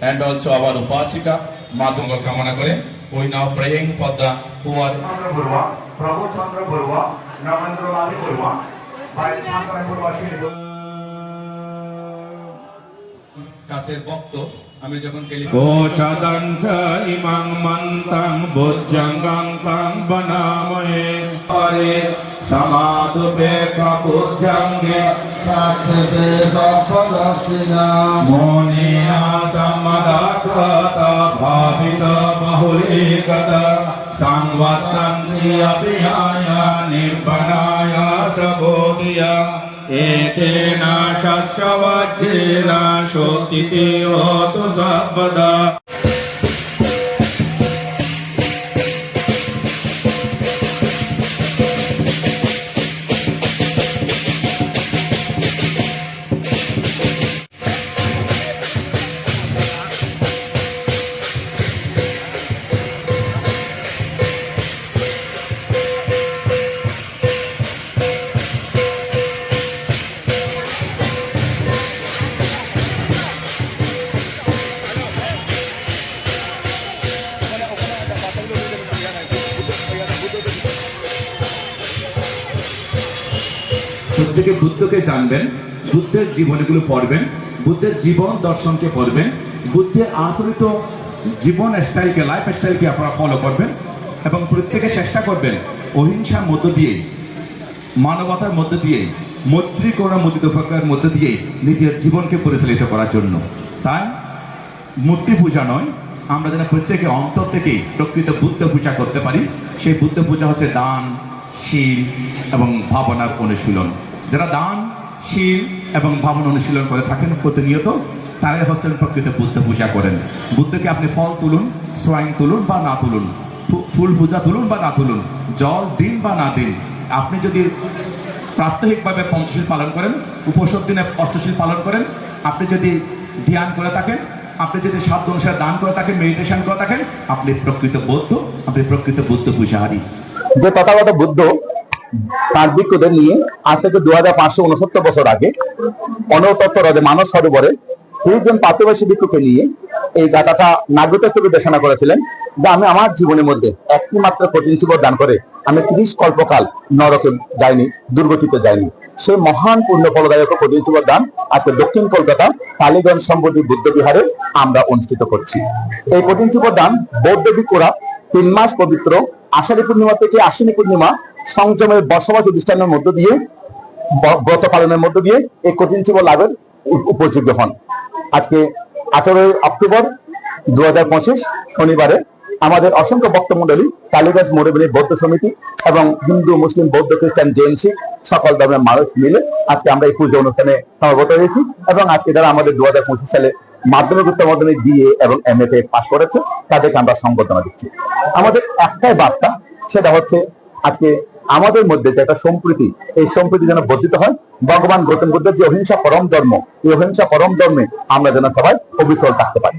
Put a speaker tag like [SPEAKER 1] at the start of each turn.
[SPEAKER 1] and also our Upasika Madhunga কামনা করে we now praying for the poor
[SPEAKER 2] চন্দ্র বড়ুয়া প্রভু চন্দ্র বড়ুয়া নরেন্দ্র লালি বড়ুয়া বাইরে শান্তরায় বড়ুয়া শ্রী
[SPEAKER 1] কাছের ভক্ত আমি যখন গেলি
[SPEAKER 3] কোশদং চ ইমাং মন্তং বুদ্ধঙ্গং তং বনাময়ে পরে সমাদুপেক্ষা বুদ্ধঙ্গে मोनिया संवदा भावित बहुलेखता संवर्तन्ते निर्भराय हाय निर्पणाय एतेन शवाच्येन शोतिते होतु सर्वदा।
[SPEAKER 4] প্রত্যেকে বুদ্ধকে জানবেন, বুদ্ধের জীবনীগুলো পড়বেন, বুদ্ধের জীবন দর্শনকে পড়বেন বুদ্ধের আচরিত জীবন স্টাইলকে লাইফ স্টাইলকে আপনারা ফলো করবেন এবং প্রত্যেকে চেষ্টা করবেন অহিংসার মধ্য দিয়ে, মানবতার মধ্য দিয়ে মৈত্রী করোনা মুদিত প্রকারের মধ্য দিয়ে নিজের জীবনকে পরিচালিত করার জন্য। তাই মূর্তি পূজা নয়, আমরা যেন প্রত্যেকে অন্তর থেকে প্রকৃত বুদ্ধ পূজা করতে পারি। সেই বুদ্ধ পূজা হচ্ছে দান, শীল এবং ভাবনার অনুশীলন। যারা দান, শীল এবং ভাবনা অনুশীলন করে থাকেন প্রতিনিয়ত, তারাই হচ্ছেন প্রকৃত বুদ্ধ পূজা করেন। বুদ্ধকে আপনি ফল তুলুন, সোয়াইন তুলুন বা না তুলুন ফুল পূজা তুলুন বা না তুলুন, জল দিন বা না দিন। আপনি যদি প্রাত্যহিকভাবে পঞ্চশীল পালন করেন উপসব দিনে অষ্টশীল পালন করেন, আপনি যদি ধ্যান করে থাকেন, আপনি যদি সাধ্য অনুসারে দান করে থাকেন মেডিটেশন করে থাকেন, আপনি প্রকৃত বৌদ্ধ, আপনি প্রকৃত বুদ্ধ পূজাহারী
[SPEAKER 5] যে তথাগত বুদ্ধ তার ভিক্ষুদের নিয়ে আজ থেকে দু হাজার পাঁচশো উনসত্তর বছর আগে অনতত্ত্ব হ্রদে মানস সরোবরে তিরিশজন পাত্রবাসী ভিক্ষুকে নিয়ে এই গাথাটা নাগরিকত্বকে দেশনা করেছিলেন, যে আমি আমার জীবনের মধ্যে একটি মাত্র কঠিন জীবন দান করে আমি তিরিশ কল্পকাল নরকে যাইনি, দুর্গতিতে যাইনি। সেই মহান পূর্ণ ফলদায়ক কঠিন জীবন দান আজকে দক্ষিণ কলকাতা কালীগঞ্জ সম্পত্তি বুদ্ধ বিহারে আমরা অনুষ্ঠিত করছি। এই কঠিন জীবন দান বৌদ্ধ ভিক্ষুরা তিন মাস পবিত্র আষাঢ়ী পূর্ণিমা থেকে আশ্বিনী পূর্ণিমা সংযমের বসবাস প্রতিষ্ঠানের মধ্য দিয়ে ব্রত পালনের মধ্য দিয়ে এই কঠিন জীবন লাভের উপ- উপযোগ্য হন। আজকে আঠারোই অক্টোবর দু হাজার পঁচিশ শনিবারে আমাদের অসংখ্য বক্তমণ্ডলী কালীগঞ্জ মোড়েবলী বৌদ্ধ সমিতি এবং হিন্দু, মুসলিম, বৌদ্ধ, খ্রিস্টান, জৈন, শিখ সকল ধর্মের মানুষ মিলে আজকে আমরা এই পুজো অনুষ্ঠানে সমবেত হয়েছি এবং আজকে যারা আমাদের দু হাজার পঁচিশ সালে মাধ্যমিক উচ্চ মাধ্যমিক বিএ এবং এম এ পাস করেছে, তাদেরকে আমরা সংবর্ধনা দিচ্ছি। আমাদের একটাই বার্তা, সেটা হচ্ছে আজকে আমাদের মধ্যে যে একটা সম্প্রীতি, এই সম্প্রীতি যেন বর্ধিত হয়, ভগবান গৌতম বুদ্ধের যে অহিংসা পরম ধর্ম, এই অহিংসা পরম ধর্মে আমরা যেন সবাই অবিচল থাকতে পারি।